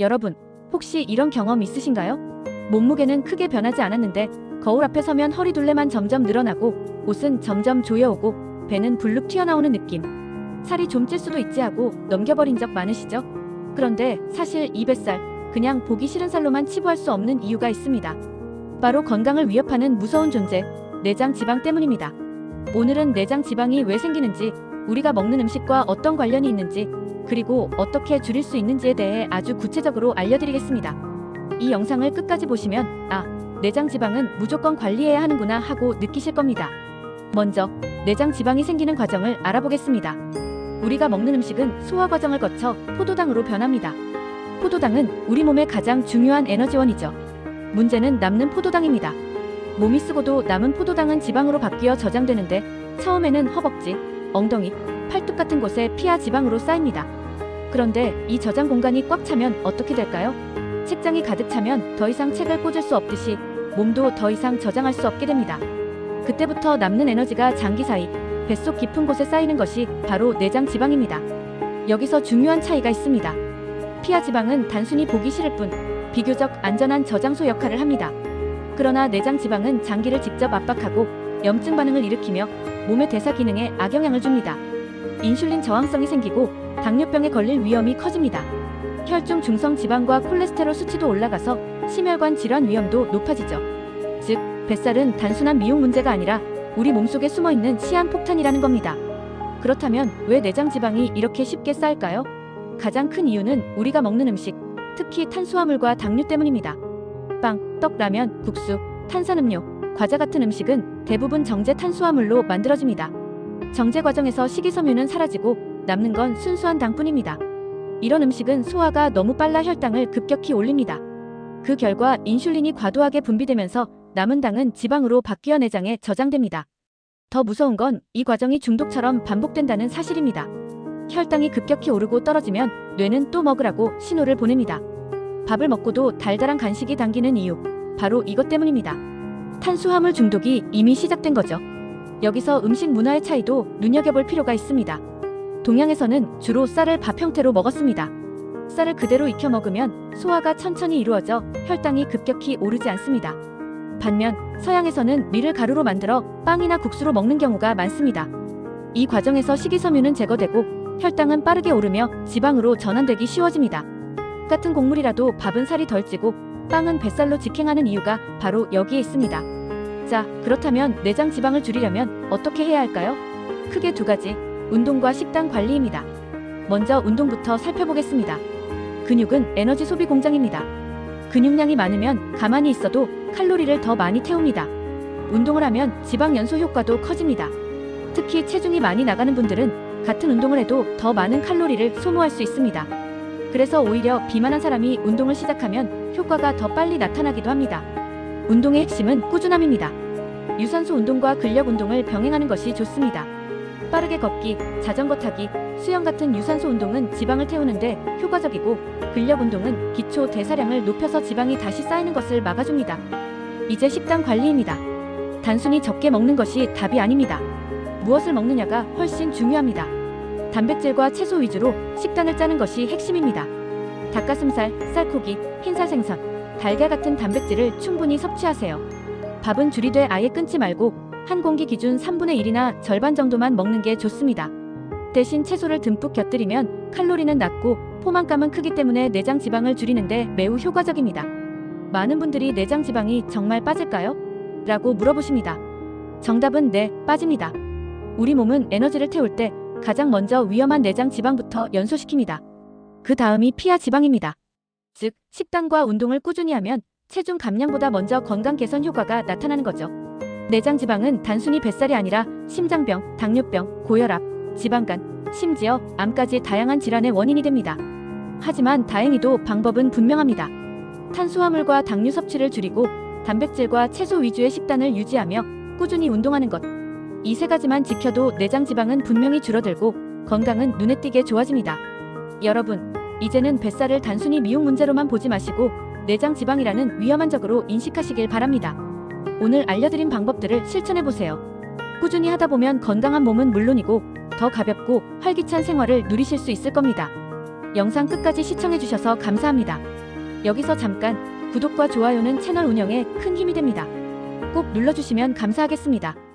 여러분, 혹시 이런 경험 있으신가요? 몸무게는 크게 변하지 않았는데 거울 앞에 서면 허리 둘레만 점점 늘어나고 옷은 점점 조여오고 배는 불룩 튀어나오는 느낌. 살이 좀 찔 수도 있지 하고 넘겨버린 적 많으시죠? 그런데 사실 이 뱃살 그냥 보기 싫은 살로만 치부할 수 없는 이유가 있습니다. 바로 건강을 위협하는 무서운 존재, 내장 지방 때문입니다. 오늘은 내장 지방이 왜 생기는지, 우리가 먹는 음식과 어떤 관련이 있는지, 그리고 어떻게 줄일 수 있는지에 대해 아주 구체적으로 알려드리겠습니다. 이 영상을 끝까지 보시면, 아, 내장 지방은 무조건 관리해야 하는구나 하고 느끼실 겁니다. 먼저, 내장 지방이 생기는 과정을 알아보겠습니다. 우리가 먹는 음식은 소화 과정을 거쳐 포도당으로 변합니다. 포도당은 우리 몸의 가장 중요한 에너지원이죠. 문제는 남는 포도당입니다. 몸이 쓰고도 남은 포도당은 지방으로 바뀌어 저장되는데 처음에는 허벅지, 엉덩이, 팔뚝 같은 곳에 피하 지방으로 쌓입니다. 그런데 이 저장 공간이 꽉 차면 어떻게 될까요? 책장이 가득 차면 더 이상 책을 꽂을 수 없듯이 몸도 더 이상 저장할 수 없게 됩니다. 그때부터 남는 에너지가 장기 사이 뱃속 깊은 곳에 쌓이는 것이 바로 내장 지방입니다. 여기서 중요한 차이가 있습니다. 피하 지방은 단순히 보기 싫을 뿐 비교적 안전한 저장소 역할을 합니다. 그러나 내장 지방은 장기를 직접 압박하고 염증 반응을 일으키며 몸의 대사 기능에 악영향을 줍니다. 인슐린 저항성이 생기고 당뇨병에 걸릴 위험이 커집니다. 혈중 중성 지방과 콜레스테롤 수치도 올라가서 심혈관 질환 위험도 높아지죠. 즉, 뱃살은 단순한 미용 문제가 아니라 우리 몸속에 숨어 있는 시한 폭탄이라는 겁니다. 그렇다면 왜 내장 지방이 이렇게 쉽게 쌓일까요? 가장 큰 이유는 우리가 먹는 음식, 특히 탄수화물과 당류 때문입니다. 빵, 떡, 라면, 국수, 탄산음료, 과자 같은 음식은 대부분 정제 탄수화물로 만들어집니다. 정제 과정에서 식이섬유는 사라지고 남는 건 순수한 당뿐입니다. 이런 음식은 소화가 너무 빨라 혈당을 급격히 올립니다. 그 결과 인슐린이 과도하게 분비되면서 남은 당은 지방으로 바뀌어 내장에 저장됩니다. 더 무서운 건 이 과정이 중독처럼 반복된다는 사실입니다. 혈당이 급격히 오르고 떨어지면 뇌는 또 먹으라고 신호를 보냅니다. 밥을 먹고도 달달한 간식이 당기는 이유, 바로 이것 때문입니다. 탄수화물 중독이 이미 시작된 거죠. 여기서 음식 문화의 차이도 눈여겨볼 필요가 있습니다. 동양에서는 주로 쌀을 밥 형태로 먹었습니다. 쌀을 그대로 익혀 먹으면 소화가 천천히 이루어져 혈당이 급격히 오르지 않습니다. 반면 서양에서는 밀을 가루로 만들어 빵이나 국수로 먹는 경우가 많습니다. 이 과정에서 식이섬유는 제거되고 혈당은 빠르게 오르며 지방으로 전환되기 쉬워집니다. 같은 곡물이라도 밥은 살이 덜 찌고 빵은 뱃살로 직행하는 이유가 바로 여기에 있습니다. 자, 그렇다면 내장 지방을 줄이려면 어떻게 해야 할까요? 크게 두 가지, 운동과 식단 관리입니다. 먼저 운동부터 살펴보겠습니다. 근육은 에너지 소비 공장입니다. 근육량이 많으면 가만히 있어도 칼로리를 더 많이 태웁니다. 운동을 하면 지방 연소 효과도 커집니다. 특히 체중이 많이 나가는 분들은 같은 운동을 해도 더 많은 칼로리를 소모할 수 있습니다. 그래서 오히려 비만한 사람이 운동을 시작하면 효과가 더 빨리 나타나기도 합니다. 운동의 핵심은 꾸준함입니다. 유산소 운동과 근력 운동을 병행하는 것이 좋습니다. 빠르게 걷기, 자전거 타기, 수영 같은 유산소 운동은 지방을 태우는데 효과적이고 근력 운동은 기초 대사량을 높여서 지방이 다시 쌓이는 것을 막아줍니다. 이제 식단 관리입니다. 단순히 적게 먹는 것이 답이 아닙니다. 무엇을 먹느냐가 훨씬 중요합니다. 단백질과 채소 위주로 식단을 짜는 것이 핵심입니다. 닭가슴살, 쌀고기, 흰살 생선, 달걀 같은 단백질을 충분히 섭취하세요. 밥은 줄이되 아예 끊지 말고 한 공기 기준 3분의 1이나 절반 정도만 먹는 게 좋습니다. 대신 채소를 듬뿍 곁들이면 칼로리는 낮고 포만감은 크기 때문에 내장 지방을 줄이는데 매우 효과적입니다. 많은 분들이 내장 지방이 정말 빠질까요? 라고 물어보십니다. 정답은 네, 빠집니다. 우리 몸은 에너지를 태울 때 가장 먼저 위험한 내장 지방부터 연소시킵니다. 그 다음이 피하 지방입니다. 즉, 식단과 운동을 꾸준히 하면 체중 감량보다 먼저 건강 개선 효과가 나타나는 거죠. 내장 지방은 단순히 뱃살이 아니라 심장병, 당뇨병, 고혈압, 지방간, 심지어 암까지 다양한 질환의 원인이 됩니다. 하지만 다행히도 방법은 분명합니다. 탄수화물과 당류 섭취를 줄이고 단백질과 채소 위주의 식단을 유지하며 꾸준히 운동하는 것. 이 세 가지만 지켜도 내장 지방은 분명히 줄어들고 건강은 눈에 띄게 좋아집니다. 여러분, 이제는 뱃살을 단순히 미용 문제로만 보지 마시고 내장 지방이라는 위험한 적으로 인식하시길 바랍니다. 오늘 알려드린 방법들을 실천해 보세요. 꾸준히 하다 보면 건강한 몸은 물론이고 더 가볍고 활기찬 생활을 누리실 수 있을 겁니다. 영상 끝까지 시청해주셔서 감사합니다. 여기서 잠깐 구독과 좋아요는 채널 운영에 큰 힘이 됩니다. 꼭 눌러주시면 감사하겠습니다.